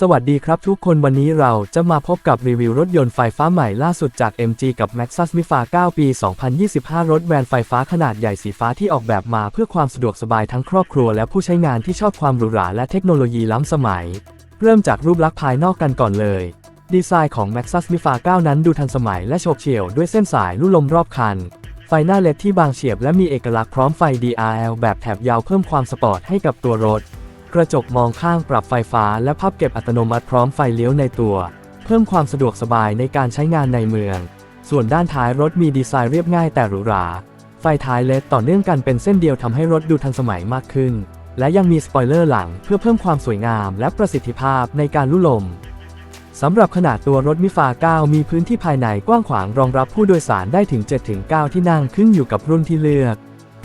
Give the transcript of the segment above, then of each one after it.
สวัสดีครับทุกคนวันนี้เราจะมาพบกับรีวิวรถยนต์ไฟฟ้าใหม่ล่าสุดจาก MG กับ Maxus Mifa 9 ปี 2025 รถแวนไฟฟ้าขนาดใหญ่สีฟ้าที่ออกแบบมาเพื่อความสะดวกสบายทั้งครอบครัวและผู้ใช้งานที่ชอบความหรูหราและเทคโนโลยีล้ำสมัย เริ่มจากรูปลักษณ์ภายนอกกันก่อนเลย ดีไซน์ของ Maxus Mifa 9 นั้นดูทันสมัยและโฉบเฉี่ยวด้วยเส้นสายลู่ลมรอบคัน ไฟหน้าเลดที่บางเฉียบและมีเอกลักษณ์พร้อมไฟ DRL แบบแถบยาวเพิ่มความสปอร์ตให้กับตัวรถ กระจกมองข้างปรับไฟฟ้าและพับเก็บอัตโนมัติพร้อมไฟเลี้ยวในตัว เพิ่มความสะดวกสบายในการใช้งานในเมือง ส่วนด้านท้ายรถมีดีไซน์เรียบง่ายแต่หรูหรา ไฟท้ายเลดต่อเนื่องกันเป็นเส้นเดียวทำให้รถดูทันสมัยมากขึ้น และยังมีสปอยเลอร์หลังเพื่อเพิ่มความสวยงามและประสิทธิภาพในการลุ่ลม สำหรับขนาดตัวรถมิฟา 9 มีพื้นที่ภายในกว้างขวางรองรับผู้โดยสารได้ถึง 7-9 ที่นั่งขึ้นอยู่กับรุ่นที่เลือก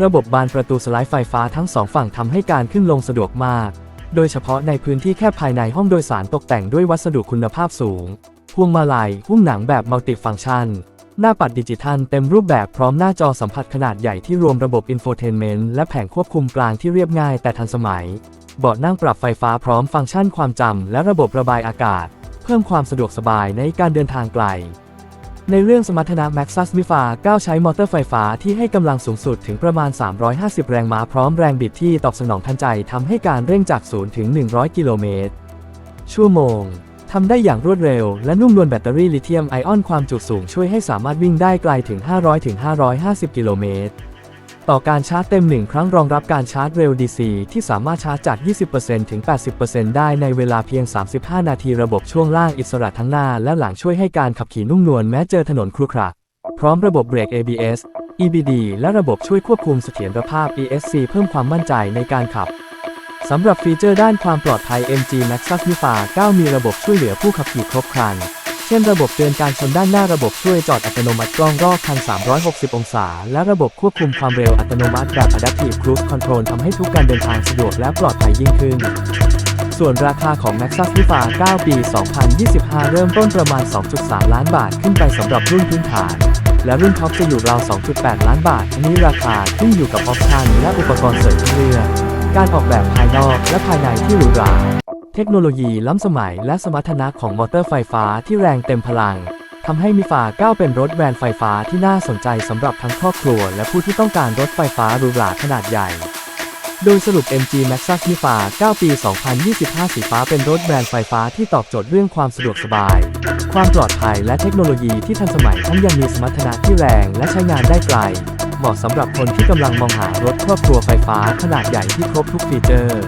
ระบบบานประตูสไลด์ไฟฟ้าทั้งสองฝั่งทำให้การขึ้นลงสะดวกมาก โดยเฉพาะในพื้นที่แคบภายในห้องโดยสารตกแต่งด้วยวัสดุคุณภาพสูง พวงมาลัยหุ้มหนังแบบมัลติฟังก์ชัน หน้าปัดดิจิทัลเต็มรูปแบบพร้อมหน้าจอสัมผัสขนาดใหญ่ที่รวมระบบอินโฟเทนเมนต์และแผงควบคุมกลางที่เรียบง่ายแต่ทันสมัย เบาะนั่งปรับไฟฟ้าพร้อมฟังก์ชันความจำและระบบระบายอากาศ เพิ่มความสะดวกสบายในการเดินทางไกล ในเรื่องสมรรถนะ Maxus Mifa 9 ใช้มอเตอร์ไฟฟ้าที่ให้กำลังสูงสุดถึงประมาณ 350 แรงม้าพร้อมแรงบิดที่ตอบสนองทันใจทำให้การเร่งจาก 0 ถึง 100 กิโลเมตร ชั่วโมงทำได้อย่างรวดเร็วและนุ่มนวลแบตเตอรี่ลิเธียมไอออนความจุสูงช่วยให้สามารถวิ่งได้ไกลถึง 500ถึง550 กิโลเมตร ต่อการชาร์จเต็ม 1 ครั้งรองรับการชาร์จเร็ว DC ที่สามารถชาร์จจาก 20%ถึง 80%ได้ในเวลาเพียง 35 นาทีระบบช่วงล่างอิสระทั้งหน้าและหลังช่วยให้การขับขี่นุ่มนวลแม้เจอถนนครุขระพร้อมระบบเบรก ABS EBD และระบบช่วยควบคุมเสถียรภาพ ESC เพิ่มความมั่นใจในการขับสำหรับฟีเจอร์ด้านความปลอดภัย MG Maxus Mifa 9 มีระบบช่วยเหลือผู้ขับขี่ครบครัน ช่นระบบเตือนการชนด้านหน้าระบบช่วยจอดอัตโนมัติกล้องรอบคัน 360 องศา และระบบควบคุมความเร็วอัตโนมัติแบบ Adaptive Cruise Control ทำให้ทุกการเดินทางสะดวกและปลอดภัยยิ่งขึ้น ส่วนราคาของ Maxus Mifa 9 ปี 2025 เริ่มต้นประมาณ 2.3 ล้านบาทขึ้นไปสำหรับรุ่นพื้นฐาน และรุ่นท็อปจะอยู่ราว 2.8 ล้านบาท อันนี้ราคาขึ้นอยู่กับออปชันและอุปกรณ์เสริมที่เลือก การออกแบบภายนอกและภายในที่หรูหรา เทคโนโลยีล้ำสมัยและสมรรถนะของมอเตอร์ไฟฟ้าที่แรงเต็มพลังทำให้มิฟา9เป็นรถแวนด์ไฟฟ้าที่น่าสนใจสำหรับทั้งครอบครัว และผู้ที่ต้องการรถไฟฟ้าหรูหราขนาดใหญ่ โดยสรุป MG Maxus Mifa 9ปี 2025 สีฟ้าเป็นรถแบรนด์ไฟฟ้าที่ตอบโจทย์เรื่องความสะดวกสบาย ความปลอดภัยและเทคโนโลยีที่ทันสมัยทั้งยังมีสมรรถนะที่แรงและใช้งานได้ไกล เหมาะสำหรับคนที่กำลังมองหารถครอบครัวไฟฟ้าขนาดใหญ่ที่ครบทุกฟีเจอร์